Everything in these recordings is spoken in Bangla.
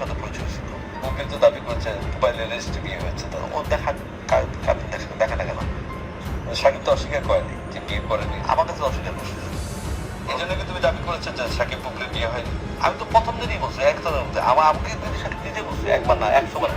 সাথে পরিচয় ছিল। বুবলি তো দাবি করছে মোবাইলের রেজিস্ট্রি বিয়ে হয়েছে তো ও দেখা দেখা দেখা না। কেন সাকিব তো অস্বীকার করেনি যে বিয়ে করেনি। আমার কাছে অস্বীকার করছে। এই জন্য তুমি দাবি করেছ যে সাকিব বিয়ে হয়নি। আমি তো প্রথম দিনই বলছি আমার আমাকে বলছি, একবার না, একশো বার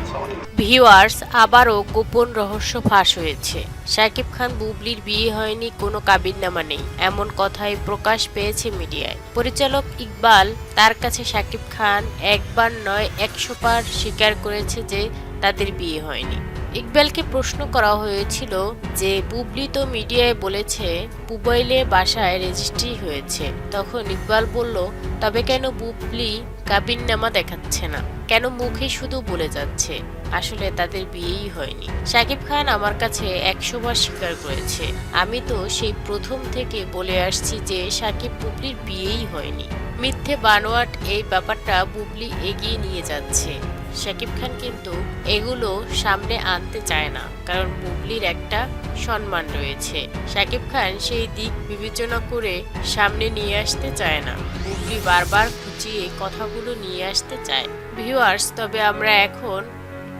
ভিউয়ার্স, আবারও গোপন রহস্য ফাঁস হয়েছে। শাকিব খান বুবলির বিয়ে হয়নি, কোনো কাবিননামা নেই। এমন কথাই প্রকাশ পেয়েছে মিডিয়ায়। পরিচালক ইকবাল, তার কাছে শাকিব খান একবার নয়, একশো বার স্বীকার করেছে যে তাদের বিয়ে হয়নি। ইকবালকে প্রশ্ন করা হয়েছিল যে, বুবলি তো মিডিয়ায় বলেছে মোবাইলে বাসায় রেজিস্ট্রি হয়েছে। তখন ইকবাল বলল, তবে কেন বুবলি কাবিননামা দেখাচ্ছে না? কেন মুখে শুধু বলে যাচ্ছে? আসলে তাদের বিয়েই হয়নি। শাকিব খান আমার কাছে একশো বার স্বীকার করেছে। আমি তো সেই প্রথম থেকে বলে আসছি যে, সাকিব বুবলির বিয়েই হয়নি। মিথ্যে বানোয়াট এই ব্যাপারটা বুবলি এগিয়ে নিয়ে যাচ্ছে। শাকিব খান কিন্তু এগুলো সামনে আনতে চায় না, কারণ বুবলির একটা সম্মান রয়েছে। শাকিব খান সেই দিক বিবেচনা করে সামনে নিয়ে আসতে চায় না। বুবলি বারবার খুঁচিয়ে কথাগুলো নিয়ে আসতে চায়। ভিউয়ার্স, তবে আমরা এখন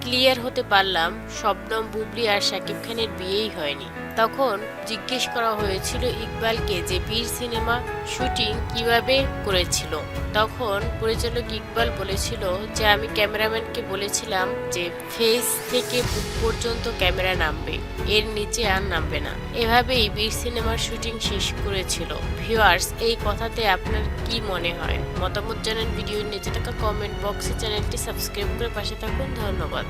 ক্লিয়ার হতে পারলাম শবনম, বুবলি আর শাকিব খানের বিয়েই হয়নি। তখন জিজ্ঞেস করা হয়েছিল ইকবালকে যে বীর সিনেমা শুটিং কীভাবে করেছিল। তখন পরিচালক ইকবাল বলেছিল যে, আমি ক্যামেরাম্যানকে বলেছিলাম যে, ফেস থেকে বুক পর্যন্ত ক্যামেরা নামবে, এর নিচে আর নামবে না। এভাবেই বীর সিনেমার শুটিং শেষ করেছিল। ভিউয়ার্স, এই কথাতে আপনার কি মনে হয়? মতামত জানান ভিডিওর নিচে থাকা কমেন্ট বক্সে। চ্যানেলটি সাবস্ক্রাইব করে পাশে থাকুন। ধন্যবাদ।